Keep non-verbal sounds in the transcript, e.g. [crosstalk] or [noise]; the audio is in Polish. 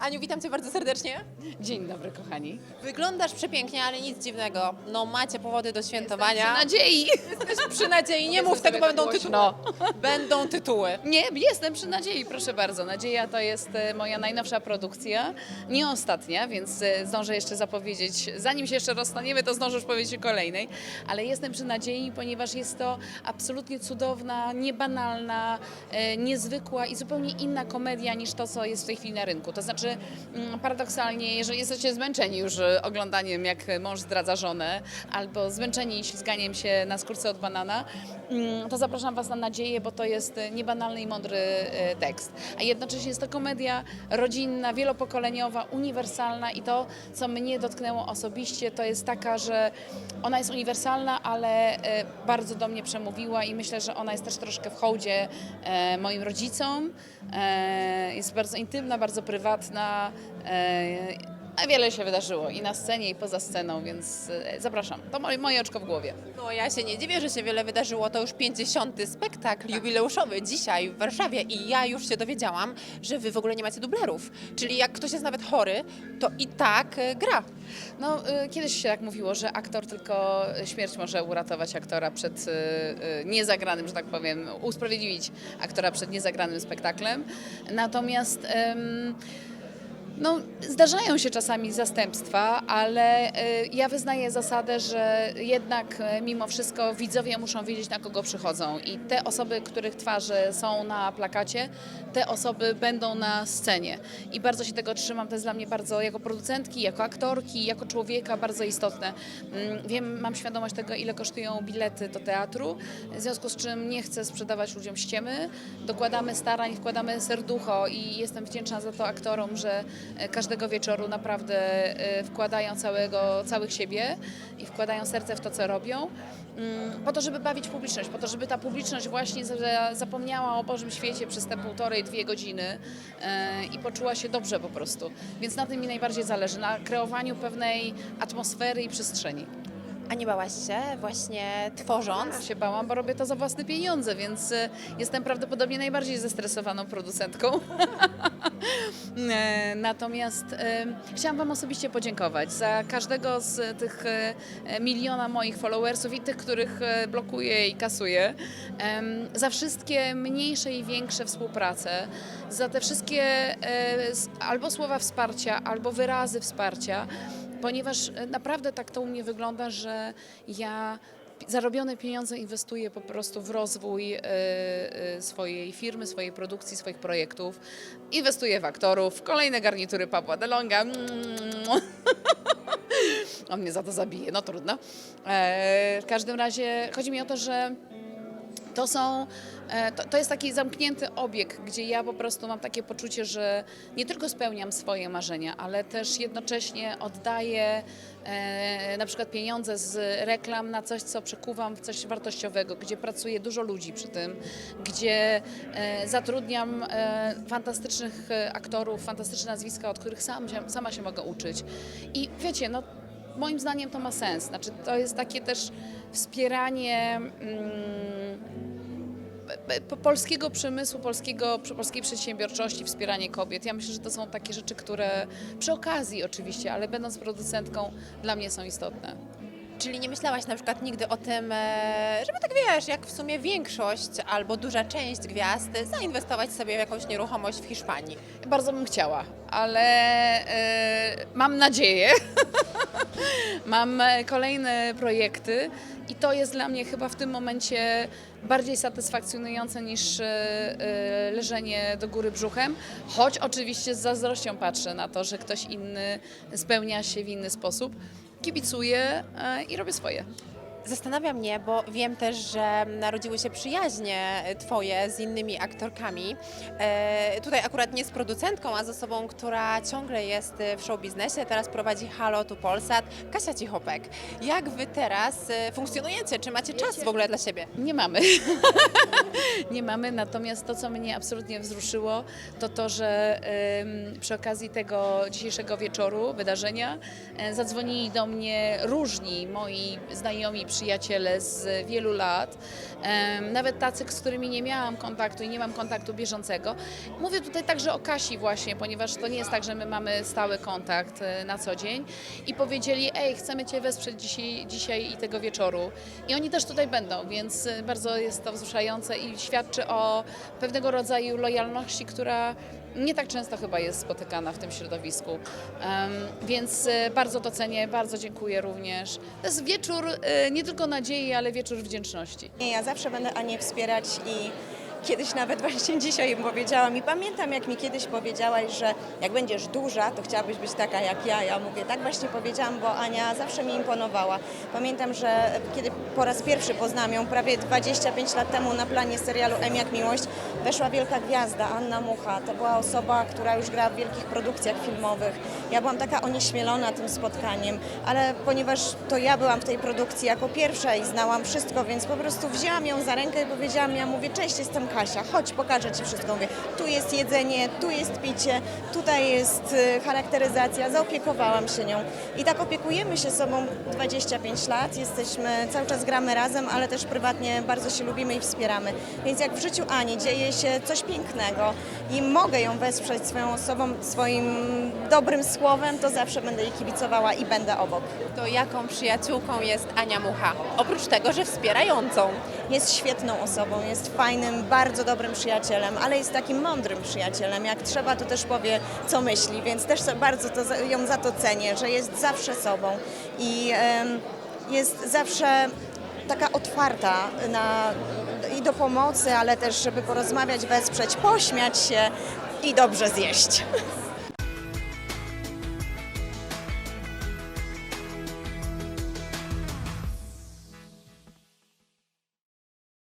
Aniu, witam Cię bardzo serdecznie. Dzień dobry, kochani. Wyglądasz przepięknie, ale nic dziwnego. No macie powody do świętowania. nadziei. Jesteś przy nadziei, nie mów Jestem tego, będą tytuły. głośno. Będą tytuły. Nie, jestem przy nadziei, proszę bardzo. Nadzieja to jest e, moja najnowsza produkcja, nie ostatnia, więc e, zdążę jeszcze zapowiedzieć, zanim się jeszcze rozstaniemy, to zdążę już powiedzieć o kolejnej, ale jestem przy nadziei, ponieważ jest to absolutnie cudowna, niebanalna, e, niezwykła i zupełnie inna komedia niż to, co jest w tej chwili na rynku. To znaczy, mm, paradoksalnie, jeżeli jesteście zmęczeni już e, oglądaniem, jak mąż zdradza żonę, albo zmęczeni ślizganiem się na skórce od banana, mm, to zapraszam Was na nadzieję, bo to jest niebanalny i mądry e, tekst. A jednocześnie jest to komedia rodzinna, wielopokoleniowa, uniwersalna i to, co mnie dotknęło osobiście, to jest taka, że ona jest uniwersalna, ale e, bardzo do mnie przemówiła i myślę, że ona jest też troszkę w hołdzie e, moim rodzicom. E, Jest bardzo intymna, bardzo prywatna. E, A wiele się wydarzyło i na scenie, i poza sceną, więc e, zapraszam. To moje, moje oczko w głowie. No ja się nie dziwię, że się wiele wydarzyło. To już 50. spektakl jubileuszowy dzisiaj w Warszawie i ja już się dowiedziałam, że Wy w ogóle nie macie dublerów. Czyli jak ktoś jest nawet chory, to i tak e, gra. No, kiedyś się tak mówiło, że aktor tylko śmierć może uratować aktora przed niezagranym, że tak powiem, usprawiedliwić aktora przed niezagranym spektaklem. Natomiast no, zdarzają się czasami zastępstwa, ale y, ja wyznaję zasadę, że jednak y, mimo wszystko widzowie muszą wiedzieć, na kogo przychodzą. I te osoby, których twarze są na plakacie, te osoby będą na scenie. I bardzo się tego trzymam. To jest dla mnie bardzo, jako producentki, jako aktorki, jako człowieka, bardzo istotne. Mm, Wiem, mam świadomość tego, ile kosztują bilety do teatru, w związku z czym nie chcę sprzedawać ludziom ściemy. Dokładamy starań, wkładamy serducho i jestem wdzięczna za to aktorom, że każdego wieczoru naprawdę e, wkładają całego, całych siebie i wkładają serce w to, co robią, mm, po to, żeby bawić publiczność, po to, żeby ta publiczność właśnie za- zapomniała o Bożym świecie przez te półtorej, dwie godziny e, i poczuła się dobrze po prostu. Więc na tym mi najbardziej zależy, na kreowaniu pewnej atmosfery i przestrzeni. A nie bałaś się właśnie tworząc? Ja się bałam, bo robię to za własne pieniądze, więc e, jestem prawdopodobnie najbardziej zestresowaną producentką. [laughs] E, Natomiast e, chciałam Wam osobiście podziękować za każdego z tych e, miliona moich followersów i tych, których e, blokuję i kasuję, za wszystkie mniejsze i większe współprace, za te wszystkie albo słowa wsparcia, albo wyrazy wsparcia, ponieważ e, naprawdę tak to u mnie wygląda, że ja zarobione pieniądze inwestuję po prostu w rozwój e, e, swojej firmy, swojej produkcji, swoich projektów. Inwestuję w aktorów, kolejne garnitury Pawła Delonga. [laughs] On mnie za to zabije, no trudno. W każdym razie chodzi mi o to, że to są, e, to, to jest taki zamknięty obieg, gdzie ja po prostu mam takie poczucie, że nie tylko spełniam swoje marzenia, ale też jednocześnie oddaję e, na przykład pieniądze z reklam na coś, co przekuwam w coś wartościowego, gdzie pracuje dużo ludzi przy tym, gdzie e, zatrudniam e, fantastycznych aktorów, fantastyczne nazwiska, od których sam sama się mogę uczyć. I wiecie, no moim zdaniem to ma sens. Znaczy, to jest takie też wspieranie mm, polskiego przemysłu, polskiego, polskiej przedsiębiorczości, wspieranie kobiet. Ja myślę, że to są takie rzeczy, które przy okazji oczywiście, ale będąc producentką, dla mnie są istotne. Czyli nie myślałaś na przykład nigdy o tym, e, żeby tak wiesz, jak w sumie większość albo duża część gwiazd zainwestować sobie w jakąś nieruchomość w Hiszpanii? Bardzo bym chciała, ale e, mam nadzieję. [laughs] mam e, kolejne projekty i to jest dla mnie chyba w tym momencie bardziej satysfakcjonujące niż e, e, leżenie do góry brzuchem, choć oczywiście z zazdrością patrzę na to, że ktoś inny spełnia się w inny sposób. Kibicuję i robię swoje. Zastanawia mnie, bo wiem też, że narodziły się przyjaźnie Twoje z innymi aktorkami. E, tutaj akurat nie z producentką, a z osobą, która ciągle jest w show biznesie, teraz prowadzi Halo tu Polsat, Kasia Cichopek. Jak Wy teraz e, funkcjonujecie? Czy macie czas w ogóle dla siebie? Nie mamy. [laughs] nie mamy, natomiast to, co mnie absolutnie wzruszyło, to to, że przy okazji tego dzisiejszego wieczoru, wydarzenia, e, zadzwonili do mnie różni moi znajomi przyjaciele z wielu lat, nawet tacy, z którymi nie miałam kontaktu i nie mam kontaktu bieżącego. Mówię tutaj także o Kasi właśnie, ponieważ to nie jest tak, że my mamy stały kontakt e, na co dzień i powiedzieli, ej, chcemy Cię wesprzeć dzisiaj, dzisiaj i tego wieczoru. I oni też tutaj będą, więc e, bardzo jest to wzruszające i świadczy o pewnego rodzaju lojalności, która nie tak często chyba jest spotykana w tym środowisku. Em, więc e, bardzo to cenię, bardzo dziękuję również. To jest wieczór nie tylko nadziei, ale wieczór wdzięczności. Ja zawsze będę Anię wspierać i kiedyś nawet właśnie [laughs] dzisiaj powiedziałam i pamiętam jak mi kiedyś powiedziałaś, że jak będziesz duża, to chciałabyś być taka jak ja. Ja mówię, tak właśnie powiedziałam, bo Ania zawsze mi imponowała. Pamiętam, że kiedy po raz pierwszy poznałam ją prawie 25 lat temu na planie serialu M jak miłość, weszła wielka gwiazda, Anna Mucha. To była osoba, która już gra w wielkich produkcjach filmowych. Ja byłam taka onieśmielona tym spotkaniem, ale ponieważ to ja byłam w tej produkcji jako pierwsza i znałam wszystko, więc po prostu wzięłam ją za rękę i powiedziałam, ja mówię, cześć, jestem Kasia, chodź, pokażę Ci wszystko. Mówię, tu jest jedzenie, tu jest picie, tutaj jest y, charakteryzacja, zaopiekowałam się nią. I tak opiekujemy się sobą 25 lat, jesteśmy, cały czas gramy razem, ale też prywatnie bardzo się lubimy i wspieramy. Więc jak w życiu Ani dzieje się coś pięknego i mogę ją wesprzeć swoją osobą, swoim dobrym słowem, to zawsze będę jej kibicowała i będę obok. To jaką przyjaciółką jest Ania Mucha? Oprócz tego, że wspierającą. Jest świetną osobą, jest fajnym, bardzo dobrym przyjacielem, ale jest takim mądrym przyjacielem. Jak trzeba, to też powie, co myśli, więc też bardzo to, ją za to cenię, że jest zawsze sobą i jest zawsze taka otwarta na, i do pomocy, ale też, żeby porozmawiać, wesprzeć, pośmiać się i dobrze zjeść. [laughs]